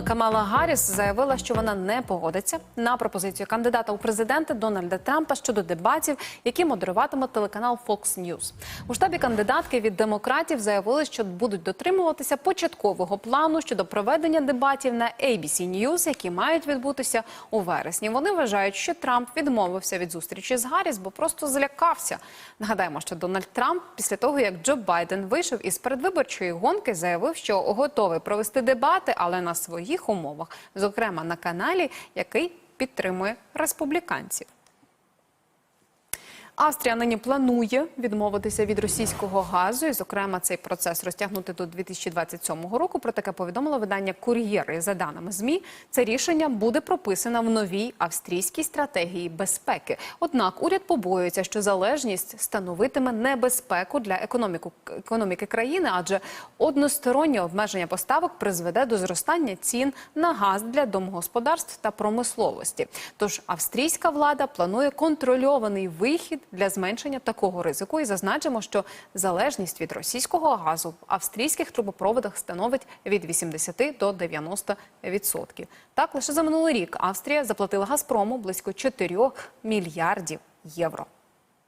Камала Гарріс заявила, що вона не погодиться на пропозицію кандидата у президенти Дональда Трампа щодо дебатів, які модеруватиме телеканал Fox News. У штабі кандидатки від демократів заявили, що будуть дотримуватися початкового плану щодо проведення дебатів на ABC News, які мають відбутися у вересні. Вони вважають, що Трамп відмовився від зустрічі з Гарріс, бо просто злякався. Нагадаємо, що Дональд Трамп після того, як Джо Байден вийшов із передвиборчої гонки, заявив, що готовий провести дебати, але на своїх умовах, зокрема на каналі, який підтримує республіканців. Австрія нині планує відмовитися від російського газу, і, зокрема, цей процес розтягнути до 2027 року. Про таке повідомило видання «Кур'єр». І За даними змі, це рішення буде прописано в новій австрійській стратегії безпеки. Однак уряд побоюється, що залежність становитиме небезпеку для економіки країни, адже одностороннє обмеження поставок призведе до зростання цін на газ для домогосподарств та промисловості. Тож австрійська влада планує контрольований вихід для зменшення такого ризику. І зазначимо, що залежність від російського газу в австрійських трубопроводах становить від 80 до 90 відсотків. Так, лише за минулий рік Австрія заплатила Газпрому близько 4 мільярдів євро.